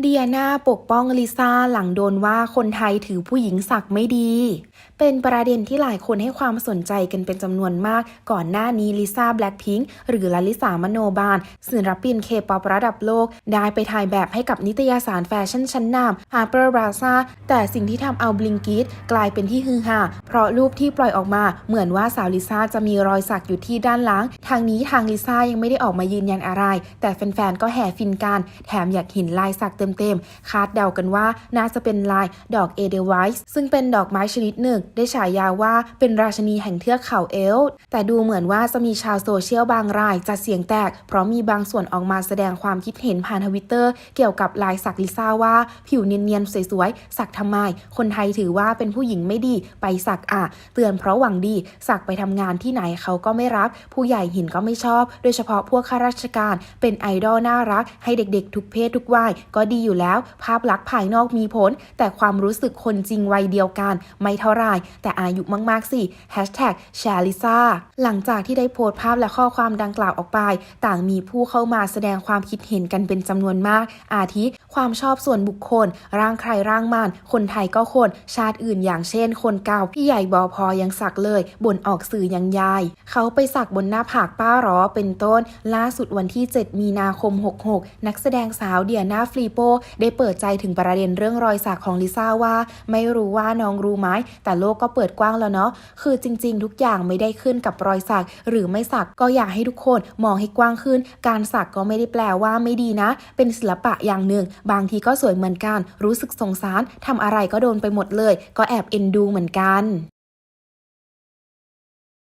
เดียนาปกป้องลิซ่าหลังโดนว่าคนไทยถือผู้หญิงสักไม่ดี เป็นประเด็นที่หลายคนให้ความสนใจกันเป็นจำนวนมาก ก่อนหน้านี้ลิซ่าแบล็คพิงค์หรือลลิสามโนบาลศิลปินเคป๊อประดับโลก ได้ไปถ่ายแบบให้กับนิตยสารแฟชั่นชั้นนำ Harper Bazaar แต่สิ่งที่ทำเอาบลิงกิตกลายเป็นที่ฮือฮาเพราะรูปที่ปล่อยออกมา เหมือนว่าสาวลิซ่าจะมีรอยสักอยู่ที่ด้านหลัง ทางนี้ทางลิซ่ายังไม่ได้ออกมายืนยันอะไร แต่แฟนๆ ก็แห่ฟินกัน แถมอยากเห็นลายสักเต็มๆ คาดเดากันว่าน่าจะเป็นลายดอกเอเดไวส์ซึ่งเป็นดอกไม้ชนิดหนึ่ง ได้ฉายาว่าเป็นราชนีแห่งเทือกเขาเอล์แต่ดูเหมือนว่าจะมีชาวโซเชียลบางรายจะเสียงแตก เพราะมีบางส่วนออกมาแสดงความคิดเห็นผ่านทวิตเตอร์เกี่ยวกับลายสักลิซ่าว่า ผิวเนียนๆ สวยๆ สักทำไม คนไทยถือว่าเป็นผู้หญิงไม่ดีไปสักอะ เตือนเพราะหวังดี สักไปทำงานที่ไหนเขาก็ไม่รับผู้ใหญ่เห็นก็ไม่ชอบ โดยเฉพาะพวกข้าราชการ เป็นไอดอลน่ารัก ให้เด็กๆ ทุกเพศทุกวัยก็ดีอยู่แล้ว ภาพลักษณ์ภายนอกมีผล แต่ความรู้สึกคนจริงวัยเดียวกัน ไม่เท่าไรแต่อายุมากๆสิแฮชแท็กแชลิซ่าหลังจากที่ได้โพสต์ภาพและข้อความดังกล่าวออกไป ต่างมีผู้เข้ามาแสดงความคิดเห็นกันเป็นจำนวนมาก อาทิ ความชอบส่วนบุคคล ร่างใครร่างมัน คนไทยก็คน ชาติอื่นอย่างเช่น คนเก่าพี่ใหญ่บอพอยังสักเลยบ่นออกสื่อยังยาย เขาไปสักบนหน้าผากป้าหรอเป็นต้น ล่าสุดวันที่ 7 มีนาคม 66 นักแสดงสาวเดียนาฟรีโป ได้เปิดใจถึงประเด็นเรื่องรอยสักของลิซ่าว่า ไม่รู้ว่าน้องรู้ไหมแต่โลกก็เปิดกว้างแล้วเนาะคือจริง ๆ ทุกอย่างไม่ได้ขึ้นกับรอยสัก หรือไม่สักก็อยากให้ทุกคนมองให้กว้างขึ้น การสักก็ไม่ได้แปลว่าไม่ดีนะ เป็นศิลปะอย่างหนึ่ง บางทีก็สวยเหมือนกัน รู้สึกสงสารทำอะไรก็โดนไปหมดเลย ก็แอบเอ็นดูเหมือนกัน